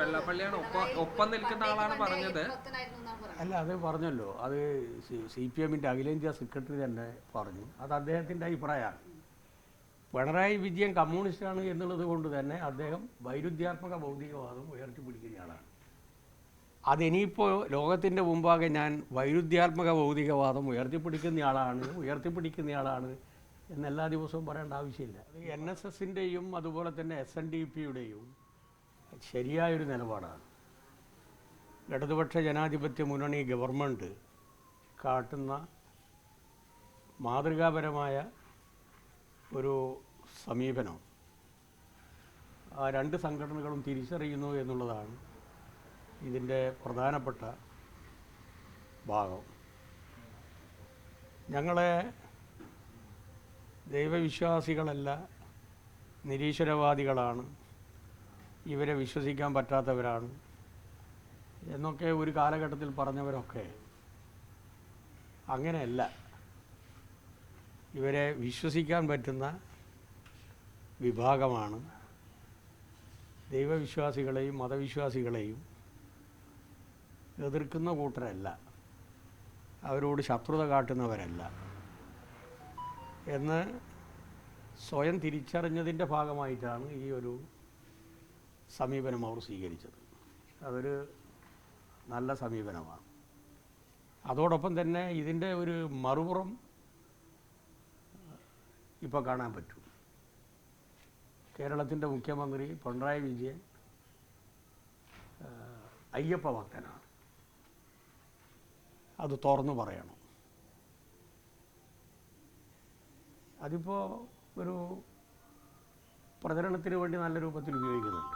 വെള്ളപ്പള്ളിയാണ് ഒപ്പം ഒപ്പം നിൽക്കുന്ന ആളാണ് പറഞ്ഞത്. അല്ല അത് പറഞ്ഞല്ലോ. അത് സി പി എമ്മിന്റെ അഖിലേന്ത്യാ സെക്രട്ടറി തന്നെ പറഞ്ഞു. അത് അദ്ദേഹത്തിന്റെ അഭിപ്രായമാണ്. പിണറായി വിജയൻ കമ്മ്യൂണിസ്റ്റാണ് എന്നുള്ളത് കൊണ്ട് തന്നെ അദ്ദേഹം വൈരുദ്ധ്യാത്മക ഭൗതികവാദം ഉയർത്തിപ്പിടിക്കുന്നയാളാണ് അതിനിയിപ്പോൾ ലോകത്തിന്റെ മുമ്പാകെ ഞാൻ വൈരുദ്ധ്യാത്മക ഭൗതികവാദം ഉയർത്തിപ്പിടിക്കുന്ന ആളാണ് എന്നെല്ലാ ദിവസവും പറയേണ്ട ആവശ്യമില്ല. അത് എൻ എസ് എസിന്റെയും അതുപോലെ തന്നെ എസ് എൻ ഡി പിയുടെയും ശരിയായൊരു നിലപാടാണ്. ഇടതുപക്ഷ ജനാധിപത്യ മുന്നണി ഗവൺമെന്റ് കാട്ടുന്ന മാതൃകാപരമായ ഒരു സമീപനം. ആ രണ്ട് സംഘടനകളും തിരിച്ചറിയുന്നു എന്നുള്ളതാണ് ഇതിന്റെ പ്രധാനപ്പെട്ട ഭാഗം. ഞങ്ങളെ ദൈവവിശ്വാസികളല്ല നിരീശ്വരവാദികളാണ്. ഇവരെ വിശ്വസിക്കാൻ പറ്റാത്തവരാണ്. എന്നൊക്കെ ഒരു കാലഘട്ടത്തിൽ പറഞ്ഞവരൊക്കെ അങ്ങനെയല്ല. ഇവരെ വിശ്വസിക്കാൻ പറ്റുന്ന വിഭാഗമാണ് ദൈവവിശ്വാസികളെയും മതവിശ്വാസികളെയും എതിർക്കുന്ന കൂട്ടരല്ല. അവരോട് ശത്രുത കാട്ടുന്നവരല്ല. എന്ന് സ്വയം തിരിച്ചറിഞ്ഞതിന്റെ ഭാഗമായിട്ടാണ് ഈ ഒരു സമീപനം അവർ സ്വീകരിച്ചത്. അതൊരു നല്ല സമീപനമാണ്. അതോടൊപ്പം തന്നെ ഇതിന്റെ ഒരു മറുപുറം ഇപ്പോൾ കാണാൻ പറ്റും. കേരളത്തിന്റെ മുഖ്യമന്ത്രി പിണറായി വിജയൻ അയ്യപ്പ ഭക്തനാണ്. അത് തുറന്നു പറയണം. അതിപ്പോൾ ഒരു പ്രചരണത്തിന് വേണ്ടി നല്ല രൂപത്തിൽ ഉപയോഗിക്കുന്നുണ്ട്.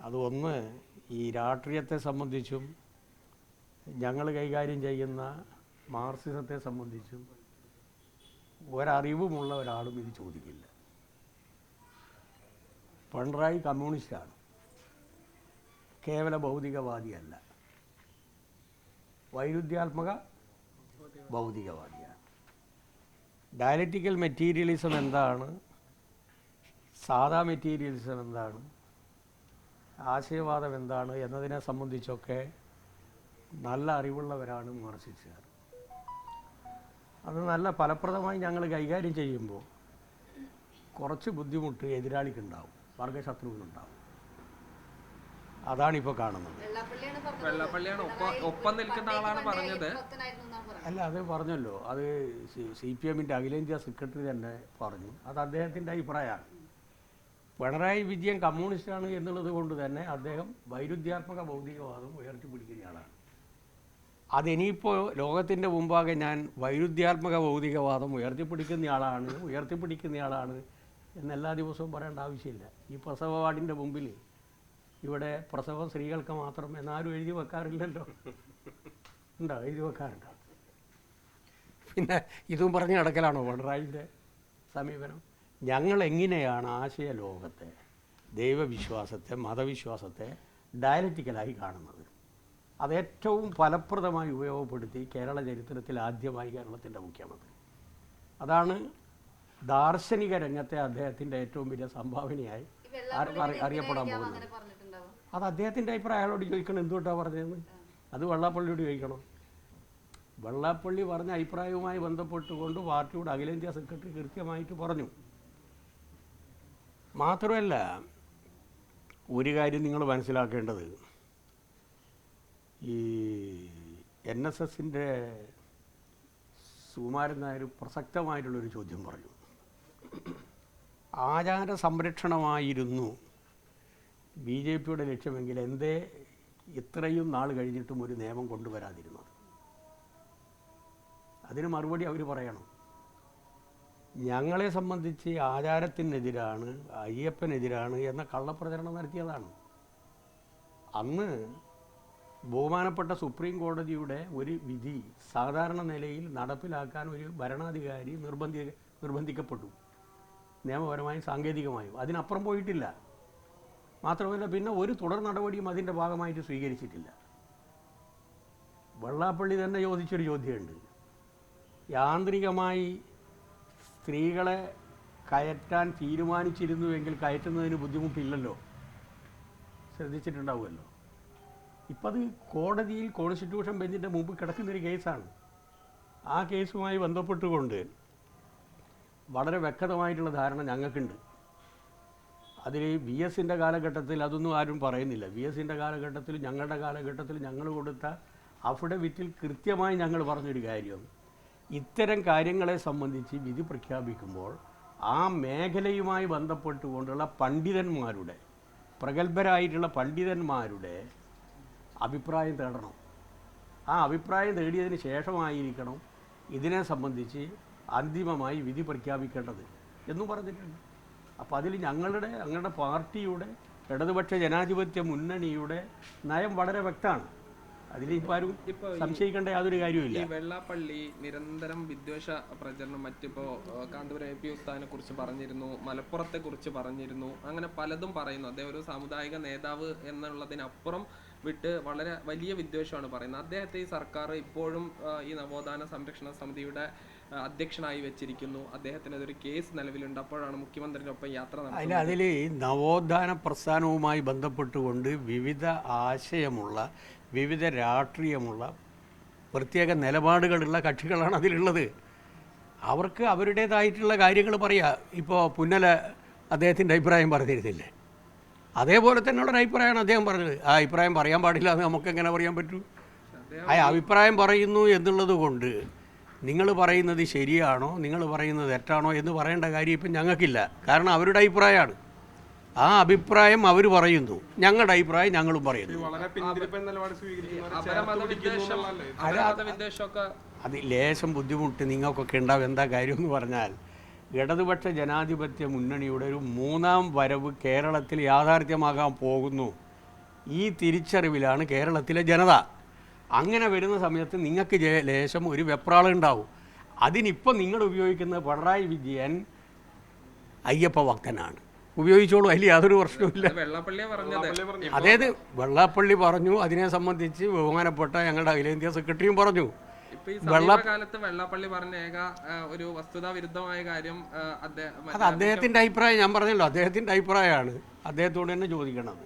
അത് ഒന്ന് ഈ രാഷ്ട്രീയത്തെ സംബന്ധിച്ചും ഞങ്ങൾ കൈകാര്യം ചെയ്യുന്ന മാർസിസത്തെ സംബന്ധിച്ചും ഒരറിവുമുള്ള ഒരാളും ഇത് ചോദിക്കില്ല. പിണറായി കമ്മ്യൂണിസ്റ്റാണ്. കേവല ഭൗതികവാദിയല്ല. വൈരുദ്ധ്യാത്മക ഭൗതികവാദിയാണ്. ഡയലറ്റിക്കൽ മെറ്റീരിയലിസം എന്താണ്? സാധാ മെറ്റീരിയലിസം എന്താണ്? ആശയവാദം എന്താണ് എന്നതിനെ സംബന്ധിച്ചൊക്കെ നല്ല അറിവുള്ളവരാണ് മാർസിസ്റ്റുകാർ അത് നല്ല ഫലപ്രദമായി ഞങ്ങൾ കൈകാര്യം ചെയ്യുമ്പോൾ കുറച്ച് ബുദ്ധിമുട്ട് എതിരാളിക്കുണ്ടാവും വർഗശത്രുവിനുണ്ടാവും. അതാണിപ്പോൾ കാണുന്നത്. വെള്ളാപ്പള്ളിയാണ് പറഞ്ഞത്. വെള്ളപ്പള്ളിയാണ് ഒപ്പം ഒപ്പം നിൽക്കുന്ന ആളാണ് പറഞ്ഞത്. പറഞ്ഞത്. അല്ല അത് പറഞ്ഞല്ലോ. അത് സി പി എമ്മിന്റെ അഖിലേന്ത്യാ സെക്രട്ടറി തന്നെ പറഞ്ഞു. അത് അദ്ദേഹത്തിന്റെ അഭിപ്രായമാണ്. പിണറായി വിജയൻ കമ്മ്യൂണിസ്റ്റാണ് എന്നുള്ളത് കൊണ്ട് തന്നെ അദ്ദേഹം വൈരുദ്ധ്യാത്മക ഭൗതികവാദം ഉയർത്തിപ്പിടിക്കുന്നയാളാണ് അതിനിയിപ്പോൾ ലോകത്തിന്റെ മുമ്പാകെ ഞാൻ വൈരുദ്ധ്യാത്മക ഭൗതികവാദം ഉയർത്തിപ്പിടിക്കുന്നയാളാണ് ഉയർത്തിപ്പിടിക്കുന്നയാളാണ് എന്നെല്ലാ ദിവസവും പറയേണ്ട ആവശ്യമില്ല. ഈ പ്രസവ വാർഡിന്റെ മുമ്പിൽ ഇവിടെ പ്രസവം സ്ത്രീകൾക്ക് മാത്രം എന്നാരും എഴുതി വെക്കാറില്ലല്ലോ. ഉണ്ടോ? എഴുതി വെക്കാറുണ്ടോ? പിന്നെ ഇതും പറഞ്ഞ് നടക്കലാണോ പിണറായിന്റെ സമീപനം? ഞങ്ങൾ എങ്ങനെയാണ് ആശയ ലോകത്തെ ദൈവവിശ്വാസത്തെ മതവിശ്വാസത്തെ ഡയലറ്റിക്കലായി കാണുന്നത്? അത് ഏറ്റവും ഫലപ്രദമായി ഉപയോഗപ്പെടുത്തി കേരള ചരിത്രത്തിൽ ആദ്യമായി കേരളത്തിന്റെ മുഖ്യമന്ത്രി. അതാണ് ദാർശനിക രംഗത്തെ അദ്ദേഹത്തിന്റെ ഏറ്റവും വലിയ സംഭാവനയായി അറിയപ്പെടാൻ പോകുന്നത്. അത് അദ്ദേഹത്തിന്റെ അഭിപ്രായം അയാളോട് ചോദിക്കണം എന്തുകൊണ്ടാണ് പറഞ്ഞതെന്ന്? അത് വെള്ളാപ്പള്ളിയോട് ചോദിക്കണം? വെള്ളാപ്പള്ളി പറഞ്ഞ അഭിപ്രായവുമായി ബന്ധപ്പെട്ടുകൊണ്ട് പാർട്ടിയുടെ അഖിലേന്ത്യാ സെക്രട്ടറി കൃത്യമായിട്ട് പറഞ്ഞു. മാത്രമല്ല ഒരു കാര്യം നിങ്ങൾ മനസ്സിലാക്കേണ്ടത്. ഈ എൻ എസ് എസിന്റെ സുകുമാരൻ നായർ പ്രസക്തമായിട്ടുള്ളൊരു ചോദ്യം പറഞ്ഞു. ആചാര സംരക്ഷണമായിരുന്നു ബി ജെ പിയുടെ ലക്ഷ്യമെങ്കിൽ എന്തേ ഇത്രയും നാൾ കഴിഞ്ഞിട്ടും ഒരു നിയമം കൊണ്ടുവരാതിരുന്നത്? അതിന് മറുപടി അവർ പറയണം. ഞങ്ങളെ സംബന്ധിച്ച് ആചാരത്തിനെതിരാണ് അയ്യപ്പനെതിരാണ് എന്ന കള്ളപ്രചരണം നടത്തിയതാണ്. അന്ന് ബഹുമാനപ്പെട്ട സുപ്രീം കോടതിയുടെ ഒരു വിധി സാധാരണ നിലയിൽ നടപ്പിലാക്കാൻ ഒരു ഭരണാധികാരി നിർബന്ധി നിർബന്ധിക്കപ്പെട്ടു. നിയമപരമായും സാങ്കേതികമായും. അതിനപ്പുറം പോയിട്ടില്ല. മാത്രമല്ല പിന്നെ ഒരു തുടർ നടപടിയും അതിന്റെ ഭാഗമായിട്ട് സ്വീകരിച്ചിട്ടില്ല. വെള്ളാപ്പള്ളി തന്നെ ചോദിച്ചൊരു ചോദ്യമുണ്ട്. യാന്ത്രികമായി സ്ത്രീകളെ കയറ്റാൻ തീരുമാനിച്ചിരുന്നുവെങ്കിൽ കയറ്റുന്നതിന് ബുദ്ധിമുട്ടില്ലല്ലോ. ശ്രദ്ധിച്ചിട്ടുണ്ടാവുമല്ലോ. ഇപ്പം അത് കോടതിയിൽ കോൺസ്റ്റിറ്റ്യൂഷൻ ബെഞ്ചിന്റെ മുമ്പ് കിടക്കുന്നൊരു കേസാണ്. ആ കേസുമായി ബന്ധപ്പെട്ടുകൊണ്ട് വളരെ വ്യക്തമായിട്ടുള്ള ധാരണ ഞങ്ങൾക്കുണ്ട്. അതിൽ വി എസിന്റെ കാലഘട്ടത്തിൽ അതൊന്നും ആരും പറയുന്നില്ല. വി എസിന്റെ കാലഘട്ടത്തിൽ ഞങ്ങളുടെ കാലഘട്ടത്തിൽ ഞങ്ങൾ കൊടുത്ത അഫിഡവിറ്റിൽ കൃത്യമായി ഞങ്ങൾ പറഞ്ഞൊരു കാര്യം. ഇത്തരം കാര്യങ്ങളെ സംബന്ധിച്ച് വിധി പ്രഖ്യാപിക്കുമ്പോൾ ആ മേഖലയുമായി ബന്ധപ്പെട്ടുകൊണ്ടുള്ള പണ്ഡിതന്മാരുടെ പ്രഗത്ഭരായിട്ടുള്ള പണ്ഡിതന്മാരുടെ അഭിപ്രായം തേടണം. ആ അഭിപ്രായം തേടിയതിന് ശേഷമായിരിക്കണം ഇതിനെ സംബന്ധിച്ച് അന്തിമമായി വിധി പ്രഖ്യാപിക്കേണ്ടത് എന്നും പറഞ്ഞിട്ടുണ്ട്. അപ്പോൾ അതിൽ ഞങ്ങളുടെ ഞങ്ങളുടെ പാർട്ടിയുടെ ഇടതുപക്ഷ ജനാധിപത്യ മുന്നണിയുടെ നയം വളരെ വ്യക്തമാണ്. ആരും ഇപ്പൊ സംശയിക്കേണ്ട യാതൊരു കാര്യവുമില്ല. ഈ വെള്ളാപ്പള്ളി നിരന്തരം വിദ്വേഷ പ്രചരണം മറ്റിപ്പോ കാന്തപുരം എ പി ഉസ്താദിനെ കുറിച്ച് പറഞ്ഞിരുന്നു മലപ്പുറത്തെ കുറിച്ച് പറഞ്ഞിരുന്നു അങ്ങനെ പലതും പറയുന്നു. അദ്ദേഹം ഒരു സാമുദായിക നേതാവ് എന്നുള്ളതിനപ്പുറം വിട്ട് വളരെ വലിയ വിദ്വേഷമാണ് പറയുന്നത്. അദ്ദേഹത്തെ ഈ സർക്കാർ ഇപ്പോഴും ഈ നവോത്ഥാന സംരക്ഷണ സമിതിയുടെ അധ്യക്ഷനായി വെച്ചിരിക്കുന്നു. അദ്ദേഹത്തിനെതിരെ കേസ് നിലവിലുണ്ട്. അപ്പോഴാണ് മുഖ്യമന്ത്രിയുടെ ഒപ്പം യാത്ര നടത്തുന്നത്. അതിൽ അതിൽ നവോത്ഥാന പ്രസ്ഥാനവുമായി ബന്ധപ്പെട്ടുകൊണ്ട് വിവിധ ആശയമുള്ള വിവിധ രാഷ്ട്രീയമുള്ള പ്രത്യേക നിലപാടുകളുള്ള കക്ഷികളാണ് അതിലുള്ളത്. അവർക്ക് അവരുടേതായിട്ടുള്ള കാര്യങ്ങൾ പറയാം. ഇപ്പോൾ പുന്നല അദ്ദേഹത്തിന്റെ അഭിപ്രായം പറഞ്ഞിരുന്നില്ലേ? അതേപോലെ തന്നെയുള്ള അഭിപ്രായമാണ് അദ്ദേഹം പറഞ്ഞത്. ആ അഭിപ്രായം പറയാൻ പാടില്ല എന്ന് നമുക്കെങ്ങനെ പറയാൻ പറ്റൂ? ആ അഭിപ്രായം പറയുന്നു എന്നുള്ളത് കൊണ്ട് നിങ്ങൾ പറയുന്നത് ശരിയാണോ നിങ്ങൾ പറയുന്നത് തെറ്റാണോ എന്ന് പറയേണ്ട കാര്യം ഇപ്പം ഞങ്ങൾക്കില്ല. കാരണം അവരുടെ അഭിപ്രായമാണ്. ആ അഭിപ്രായം അവർ പറയുന്നു. ഞങ്ങളുടെ അഭിപ്രായം ഞങ്ങളും പറയുന്നു. അത് ലേശം ബുദ്ധിമുട്ട് നിങ്ങൾക്കൊക്കെ ഉണ്ടാവും എന്താ കാര്യം എന്ന് പറഞ്ഞാൽ ഇടതുപക്ഷ ജനാധിപത്യ മുന്നണിയുടെ ഒരു മൂന്നാം വരവ് കേരളത്തിൽ യാഥാർത്ഥ്യമാകാൻ പോകുന്നു. ഈ തിരിച്ചറിവിലാണ് കേരളത്തിലെ ജനത. അങ്ങനെ വരുന്ന സമയത്ത് നിങ്ങൾക്ക് ലേശം ഒരു വെപ്രാളം ഉണ്ടാവും. അതിനിപ്പം നിങ്ങൾ ഉപയോഗിക്കുന്ന പിണറായി വിജയൻ അയ്യപ്പ ഭക്തനാണ്. ഉപയോഗിച്ചോളൂ അതിൽ യാതൊരു പ്രശ്നവുമില്ല. അതായത് വെള്ളാപ്പള്ളി പറഞ്ഞു അതിനെ സംബന്ധിച്ച് ബഹുമാനപ്പെട്ട ഞങ്ങളുടെ അഖിലേന്ത്യാ സെക്രട്ടറിയും പറഞ്ഞു. ഇപ്പൊ ഈ വെള്ള- സമീപകാലത്ത് വെള്ളാപ്പള്ളി പറഞ്ഞ ഏക ഒരു വസ്തുതാ വിരുദ്ധമായ കാര്യം അത് അദ്ദേഹത്തിന്റെ അഭിപ്രായം ഞാൻ പറഞ്ഞല്ലോ അദ്ദേഹത്തിന്റെ അഭിപ്രായമാണ്. അദ്ദേഹത്തോട് തന്നെ ചോദിക്കണത്